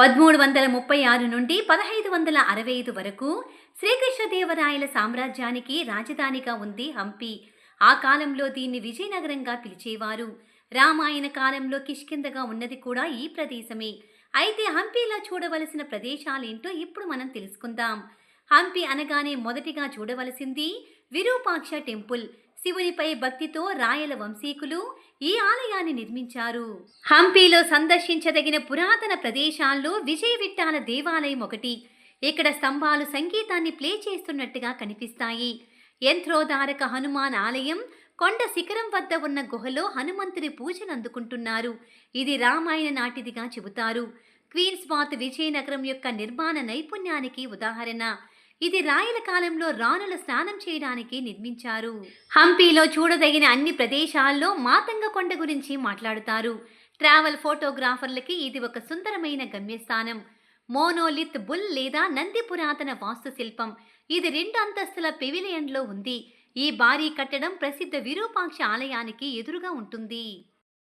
పదమూడు వందల ముప్పై ఆరు నుండి పదహైదు వందల అరవై ఐదు వరకు శ్రీకృష్ణదేవరాయల సామ్రాజ్యానికి రాజధానిగా ఉంది హంపి. ఆ కాలంలో దీన్ని విజయనగరంగా పిలిచేవారు. రామాయణ కాలంలో కిష్కిందగా ఉన్నది కూడా ఈ ప్రదేశమే. అయితే హంపీలో చూడవలసిన ప్రదేశాలేంటో ఇప్పుడు మనం తెలుసుకుందాం. హంపి అనగానే మొదటిగా చూడవలసింది విరూపాక్ష టెంపుల్. శివునిపై భక్తితో రాయల వంశీకులు ఈ ఆలయాన్ని నిర్మించారు. హంపీలో సందర్శించదగిన పురాతన ప్రదేశాల్లో విజయ దేవాలయం ఒకటి. ఇక్కడ స్తంభాలు సంగీతాన్ని ప్లే చేస్తున్నట్టుగా కనిపిస్తాయి. యంత్రోధారక హనుమాన్ ఆలయం కొండ శిఖరం వద్ద ఉన్న గుహలో హనుమంతుని పూజలు అందుకుంటున్నారు. ఇది రామాయణ నాటిదిగా చెబుతారు. క్వీన్స్ బాత్ విజయనగరం యొక్క నిర్మాణ నైపుణ్యానికి ఉదాహరణ. ఇది రాయల కాలంలో రాణుల స్నానం చేయడానికి నిర్మించారు. హంపీలో చూడదగిన అన్ని ప్రదేశాల్లో మాతంగ కొండ గురించి మాట్లాడుతారు. ట్రావెల్ ఫోటోగ్రాఫర్లకి ఇది ఒక సుందరమైన గమ్యస్థానం. మోనోలిత్ బుల్ లేదా నంది పురాతన వాస్తుశిల్పం ఇది రెండు అంతస్తుల పెవిలియన్లో ఉంది. ఈ భారీ కట్టడం ప్రసిద్ధ విరూపాక్ష ఆలయానికి ఎదురుగా ఉంటుంది.